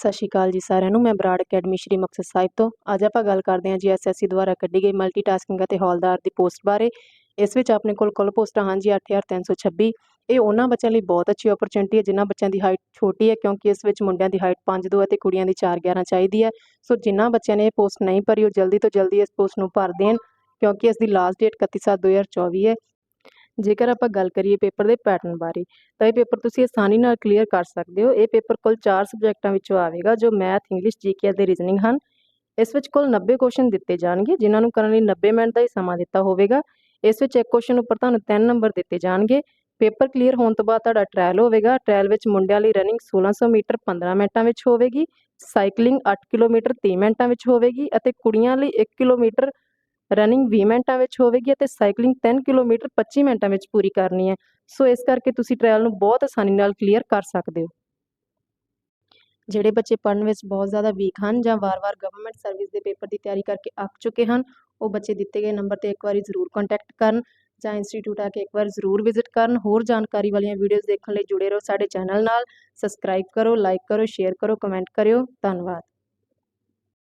ਸਤਿ ਸ਼੍ਰੀ ਅਕਾਲ ਜੀ ਸਾਰਿਆਂ ਨੂੰ, ਮੈਂ ਬਰਾੜ ਅਕੈਡਮੀ ਸ਼੍ਰੀ ਮੁਕਤਸਰ ਸਾਹਿਬ ਤੋਂ। ਅੱਜ ਆਪਾਂ ਗੱਲ ਕਰਦੇ ਹਾਂ ਜੀ ਐਸਐਸਸੀ ਦੁਆਰਾ ਕੱਢੀ ਗਈ ਮਲਟੀਟਾਸਕਿੰਗ ਅਤੇ ਹੌਲਦਾਰ ਦੀ ਪੋਸਟ ਬਾਰੇ। ਇਸ ਵਿੱਚ ਆਪਣੇ ਕੋਲ ਕੁੱਲ ਪੋਸਟਾਂ ਹਨ ਜੀ 8326 ਇਹ ਉਹਨਾਂ ਬੱਚਿਆਂ ਲਈ ਬਹੁਤ ਅੱਛੀ ਓਪਰਚੁਨਿਟੀ ਹੈ, ਜਿਨ੍ਹਾਂ ਬੱਚਿਆਂ ਦੀ ਹਾਈਟ ਛੋਟੀ ਹੈ, ਕਿਉਂਕਿ ਇਸ ਵਿੱਚ ਮੁੰਡਿਆਂ ਦੀ ਹਾਈਟ 5'2 ਅਤੇ ਕੁੜੀਆਂ ਦੀ 4'11 ਚਾਹੀਦੀ ਹੈ। ਸੋ ਜਿਨ੍ਹਾਂ ਬੱਚਿਆਂ ਨੇ ਇਹ ਪੋਸਟ ਨਹੀਂ ਭਰੀ, ਉਹ ਜਲਦੀ ਤੋਂ ਜਲਦੀ ਇਸ ਪੋਸਟ ਨੂੰ ਭਰ ਦੇਣ, ਕਿਉਂਕਿ ਇਸ ਦੀ ਲਾਸਟ ਡੇਟ 31/7/2024 ਹੈ। ਜੇਕਰ ਆਪਾਂ ਗੱਲ ਕਰੀਏ ਪੇਪਰ ਦੇ ਪੈਟਰਨ ਬਾਰੇ, ਤਾਂ ਇਹ ਪੇਪਰ ਤੁਸੀਂ ਆਸਾਨੀ ਨਾਲ ਕਲੀਅਰ ਕਰ ਸਕਦੇ ਹੋ। ਇਹ ਪੇਪਰ ਕੁੱਲ 4 ਸਬਜੈਕਟਾਂ ਵਿੱਚੋਂ ਆਵੇਗਾ, ਜੋ ਮੈਥ ਇੰਗਲਿਸ਼ ਜੀਕੇ ਅਤੇ ਰੀਜ਼ਨਿੰਗ ਹਨ। ਇਸ ਵਿੱਚ ਕੁੱਲ 90 ਕੁਐਸਚਨ ਦਿੱਤੇ ਜਾਣਗੇ, ਜਿਨ੍ਹਾਂ ਨੂੰ ਕਰਨ ਲਈ 90 ਮਿੰਟ ਦਾ ਹੀ ਸਮਾਂ ਦਿੱਤਾ ਹੋਵੇਗਾ। ਇਸ ਵਿੱਚ ਇੱਕ ਕੁਐਸਚਨ ਉੱਪਰ ਤੁਹਾਨੂੰ 3 ਨੰਬਰ ਦਿੱਤੇ ਜਾਣਗੇ। ਪੇਪਰ ਕਲੀਅਰ ਹੋਣ ਤੋਂ ਬਾਅਦ ਤੁਹਾਡਾ ਟ੍ਰਾਇਲ ਹੋਵੇਗਾ। ਟ੍ਰਾਇਲ ਵਿੱਚ ਮੁੰਡਿਆਂ ਲਈ ਰਨਿੰਗ 1600 ਮੀਟਰ 15 ਮਿੰਟਾਂ ਵਿੱਚ ਹੋਵੇਗੀ। ਸਾਈਕਲਿੰਗ 8 ਕਿਲੋਮੀਟਰ 30 ਮਿੰਟਾਂ ਵਿੱਚ ਹੋਵੇਗੀ ਅਤੇ ਕੁੜੀਆਂ ਲਈ 1 ਕਿਲੋਮੀਟਰ ਰਨਿੰਗ 20 ਮਿੰਟਾਂ ਵਿੱਚ ਹੋਵੇਗੀ ਅਤੇ ਸਾਈਕਲਿੰਗ 3 ਕਿਲੋਮੀਟਰ 25 ਮਿੰਟਾਂ ਵਿੱਚ ਪੂਰੀ ਕਰਨੀ ਹੈ। ਸੋ ਇਸ ਕਰਕੇ ਤੁਸੀਂ ਟ੍ਰਾਇਲ ਨੂੰ ਬਹੁਤ ਆਸਾਨੀ ਨਾਲ ਕਲੀਅਰ ਕਰ ਸਕਦੇ ਹੋ। ਜਿਹੜੇ ਬੱਚੇ ਪੜ੍ਹਨ ਵਿੱਚ ਬਹੁਤ ਜ਼ਿਆਦਾ ਵੀਕ ਹਨ ਜਾਂ ਵਾਰ-ਵਾਰ ਗਵਰਨਮੈਂਟ ਸਰਵਿਸ ਦੇ ਪੇਪਰ ਦੀ ਤਿਆਰੀ ਕਰਕੇ ਅੱਕ ਚੁੱਕੇ ਹਨ, ਉਹ ਬੱਚੇ ਦਿੱਤੇ ਗਏ ਨੰਬਰ ਤੇ ਇੱਕ ਵਾਰੀ ਜ਼ਰੂਰ ਕੰਟੈਕਟ ਕਰਨ ਜਾਂ ਇੰਸਟੀਚਿਊਟ ਆ ਕੇ ਇੱਕ ਵਾਰ ਜ਼ਰੂਰ ਵਿਜ਼ਿਟ ਕਰਨ। ਹੋਰ ਜਾਣਕਾਰੀ ਵਾਲੀਆਂ ਵੀਡੀਓਜ਼ ਦੇਖਣ ਲਈ ਜੁੜੇ ਰਹੋ ਸਾਡੇ ਚੈਨਲ ਨਾਲ। ਸਬਸਕ੍ਰਾਈਬ ਕਰੋ ਲਾਈਕ ਕਰੋ ਸ਼ੇਅਰ ਕਰੋ ਕਮੈਂਟ ਕਰਿਓ। ਧੰਨਵਾਦ।